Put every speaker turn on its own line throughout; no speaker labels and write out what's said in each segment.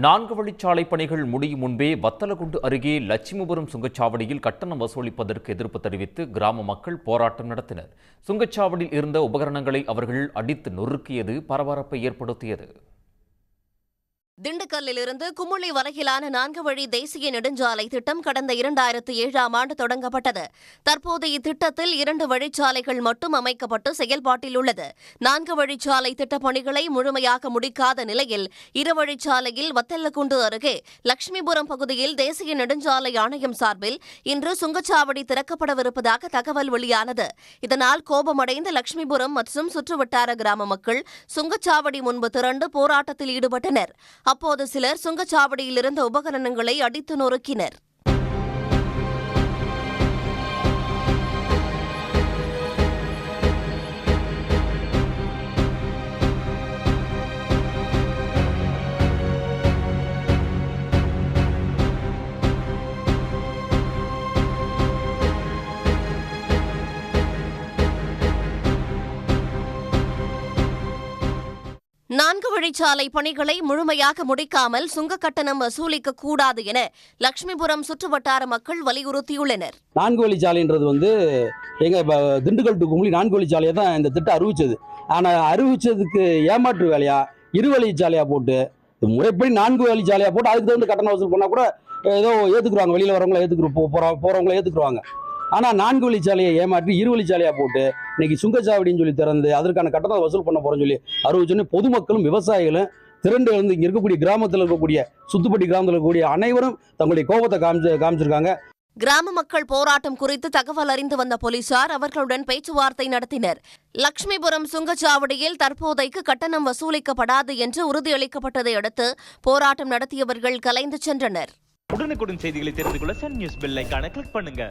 நான்கு வழிச்சாலை பணிகள் முடியும் முன்பே வத்தலகுண்டு அருகே லட்சுமிபுரம் சுங்கச்சாவடியில் கட்டணம் வசூலிப்பதற்கு எதிர்ப்பு தெரிவித்து கிராம மக்கள் போராட்டம் நடத்தினர். சுங்கச்சாவடியில் இருந்த உபகரணங்களை அவர்கள் அடித்து நொறுக்கியது பரபரப்பை ஏற்படுத்தியது.
திண்டுக்கல்லிலிருந்து குமுளி வரையிலான நான்கு வழி தேசிய நெடுஞ்சாலை திட்டம் கடந்த இரண்டாயிரத்து ஏழாம் ஆண்டு தொடங்கப்பட்டது. தற்போது இத்திட்டத்தில் இரண்டு வழிச்சாலைகள் மட்டும் அமைக்கப்பட்டு செயல்பாட்டில் உள்ளது. நான்கு வழிச்சாலை திட்டப் பணிகளை முழுமையாக முடிக்காத நிலையில் இரு வழிச்சாலையில் அருகே லட்சுமிபுரம் பகுதியில் தேசிய நெடுஞ்சாலை ஆணையம் சார்பில் இன்று சுங்கச்சாவடி திறக்கப்படவிருப்பதாக தகவல் வெளியானது. இதனால் கோபமடைந்த லட்சுமிபுரம் மற்றும் சுற்றுவட்டார கிராம மக்கள் சுங்கச்சாவடி முன்பு திரண்டு போராட்டத்தில் ஈடுபட்டனர். அப்போது சிலர் சுங்கச்சாவடியில் இருந்த உபகரணங்களை அடித்து நொறுக்கினர். நான்கு வழிச்சாலை பணிகளை முழுமையாக முடிக்காமல் சுங்க கட்டணம் வசூலிக்க கூடாது என லட்சுமிபுரம் சுற்றுவட்டார மக்கள் வலியுறுத்தியுள்ளனர்.
நான்கு வழிச்சாலைன்றது வந்து எங்கள் இப்போ திண்டுக்கல் டு கும்பலி நான்கு வழிச்சாலையை தான் இந்த திட்டம் அறிவிச்சது. ஆனால் அறிவிச்சதுக்கு ஏமாற்று வேலையா? இரு வழிச்சாலையாக போட்டு முறைப்படி நான்கு வழிச்சாலையா போட்டு அதுக்கு தகுந்த கட்டணம் வசூல் பண்ணால் கூட ஏதோ ஏற்றுக்குறாங்க வெளியில் வரவங்கள ஏற்றுக்குற போ போகிற போகிறவங்கள ஏற்றுக்குருவாங்க ஆனால் நான்கு வழிச்சாலையை ஏமாற்றி இரு வழிச்சாலையாக போட்டு இன்னைக்கு சுங்கச்சாவடின்னு சொல்லி திறந்து அதற்கான கட்டணம் வசூல் பண்ண போகிறோம்னு சொல்லி அறிவிச்சோன்னே பொதுமக்களும் விவசாயிகளும் திரண்டு எழுந்து இங்கே இருக்கக்கூடிய கிராமத்தில் இருக்கக்கூடிய சுத்துப்பட்டி கிராமத்தில் இருக்கக்கூடிய அனைவரும் தங்களுடைய கோபத்தை காமிச்சு காமிச்சிருக்காங்க.
கிராம மக்கள் போராட்டம் குறித்து தகவல் அறிந்து வந்த போலீசார் அவர்களுடன் பேச்சுவார்த்தை நடத்தினர். லட்சுமிபுரம் சுங்கச்சாவடியில் தற்போதைக்கு கட்டணம் வசூலிக்கப்படாது என்று உறுதியளிக்கப்பட்டதை அடுத்து போராட்டம் நடத்தியவர்கள் கலைந்து சென்றனர்.
உடனுக்குடன் செய்திகளை தெரிந்து கொள்ள சன் நியூஸ் பெல் ஐகானை கிளிக் பண்ணுங்க.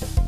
Thank you